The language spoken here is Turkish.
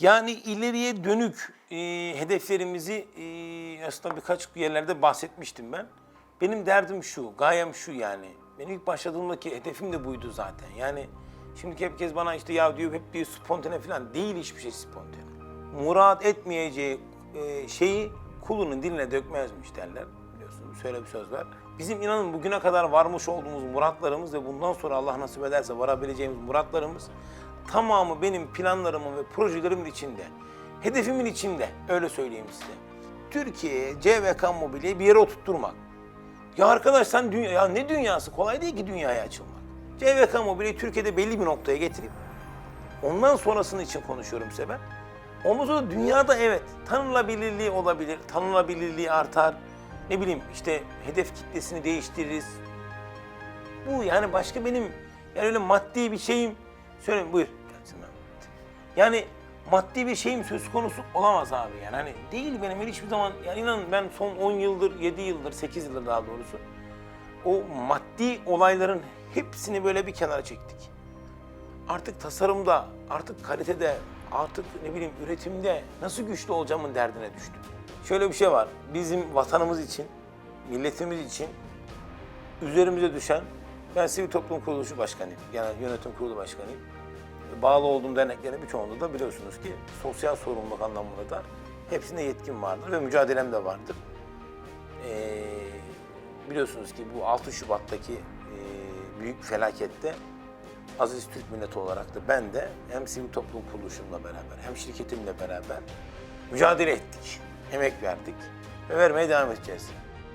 Yani ileriye dönük e, hedeflerimizi e, aslında birkaç yerlerde bahsetmiştim ben. Benim derdim şu, gayem şu yani. Benim ilk başladığımdaki hedefim de buydu zaten. Yani şimdi herkes bana işte ya diyor hep diyor spontane falan değil hiçbir şey spontane. Murat etmeyeceği e, şeyi kulunun diline dökmezmiş derler. Biliyorsunuz şöyle bir söz var. Bizim inanın bugüne kadar varmış olduğumuz muratlarımız ve bundan sonra Allah nasip ederse varabileceğimiz muratlarımız tamamı benim planlarımın ve projelerimin içinde. Hedefimin içinde öyle söyleyeyim size. Türkiye'ye CVK Mobilya'yı bir yere oturtturmak. Ya arkadaş sen dünya, ya ne dünyası? Kolay değil ki dünyaya açılmak. CVK Mobilya'yı Türkiye'de belli bir noktaya getirip ondan sonrasını için konuşuyorum size ben. Ondan sonra dünyada evet tanınabilirliği olabilir, tanınabilirliği artar. Ne bileyim işte hedef kitlesini değiştiririz. Bu yani başka benim yani öyle maddi bir şeyim söyle buyur. Yani maddi bir şeyim söz konusu olamaz abi yani hani değil benim öyle hiçbir zaman yani inanın ben son 10 yıldır 7 yıldır 8 yıldır daha doğrusu o maddi olayların hepsini böyle bir kenara çektik. Artık tasarımda, artık kalitede, artık ne bileyim üretimde nasıl güçlü olacağımın derdine düştüm. Şöyle bir şey var. Bizim vatanımız için, milletimiz için üzerimize düşen ben sivil toplum kuruluşu başkanıyım. Yani yönetim kurulu başkanıyım. Bağlı olduğum derneklerin birçoğunda da biliyorsunuz ki sosyal sorumluluk anlamında da hepsinde yetkim vardır ve mücadelem de vardır. Ee, biliyorsunuz ki bu 6 Şubat'taki e, büyük felakette Aziz Türk milleti olarak da ben de hem sivil toplum kuruluşumla beraber hem şirketimle beraber mücadele ettik, emek verdik ve vermeye devam edeceğiz.